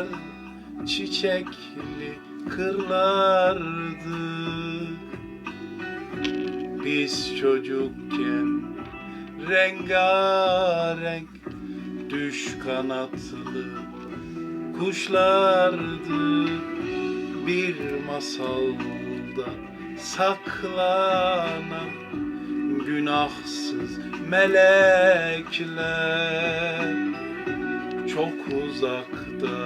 güzel çiçekli kırlardı. Biz çocukken rengarenk düş kanatlı kuşlardı. Bir masalda saklanan günahsız melekler çok uzakta.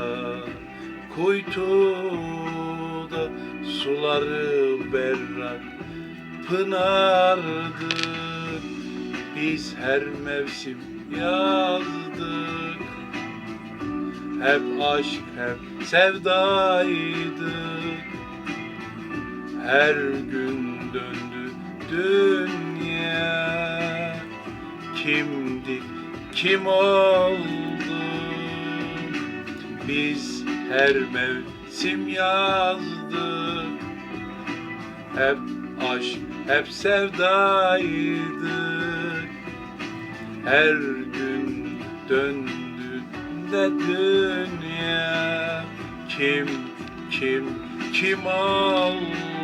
Kuytuda suları berrak pınardı biz her mevsim yazdık. Hep aşk hep sevdaydık. Her gün döndü dünya. Kimdik kim oldu Biz her mevsim yazdık. Hep aşk hep sevdaydık. Her gün döndü de dünya. Kim kim kim oldu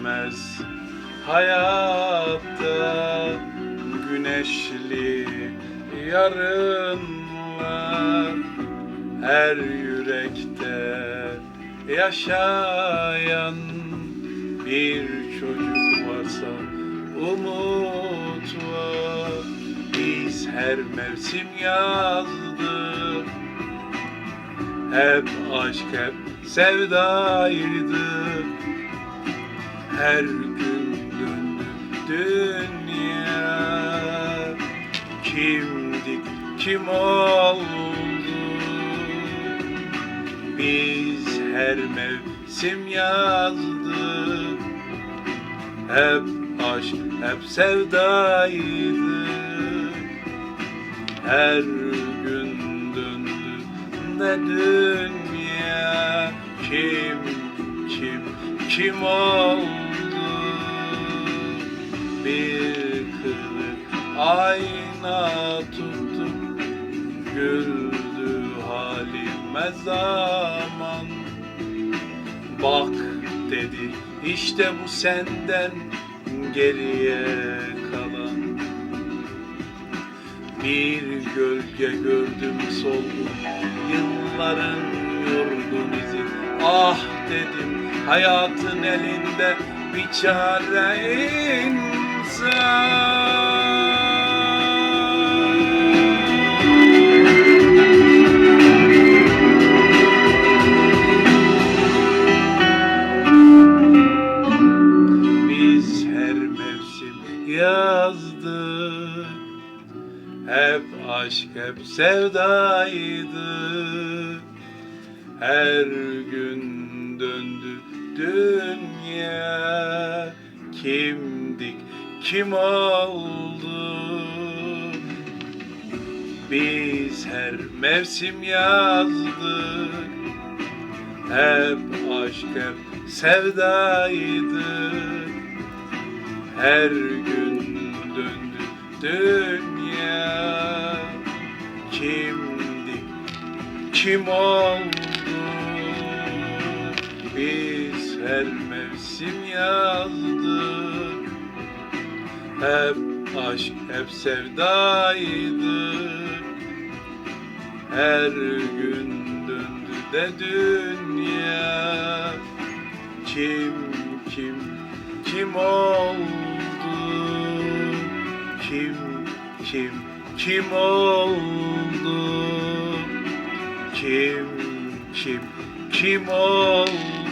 bitmez hayatta. Güneşli yarınlar her yürekte yaşayan bir çocuk varsa umut var. Biz her mevsim yazdık. Hep aşk hep sevdaydı Her gün döndü dünya. Kimdik kim oldu Biz her mevsim yazdık. Hep aşk hep sevdaydı. Her gün döndü ne dünya. Kim kim kim oldu bir kırık ayna tuttum. Güldü halime zaman bak dedi işte bu senden geriye kalan. Bir gölge gördüm soldu Yılların yorgun izi. Ah dedim hayatın elinde bir çare Hep aşk hep sevdaydı. Her gün döndü dünya kim oldu? Biz her mevsim yazdık. Hep aşk hep sevdaydı. Her gün döndü dünya. Kimdik kim oldu? Biz her mevsim yazdık Hep aşk hep sevdaydı. Her gün döndü de dünya. Kim kim kim oldu? Kim kim kim oldu? Kim kim kim oldu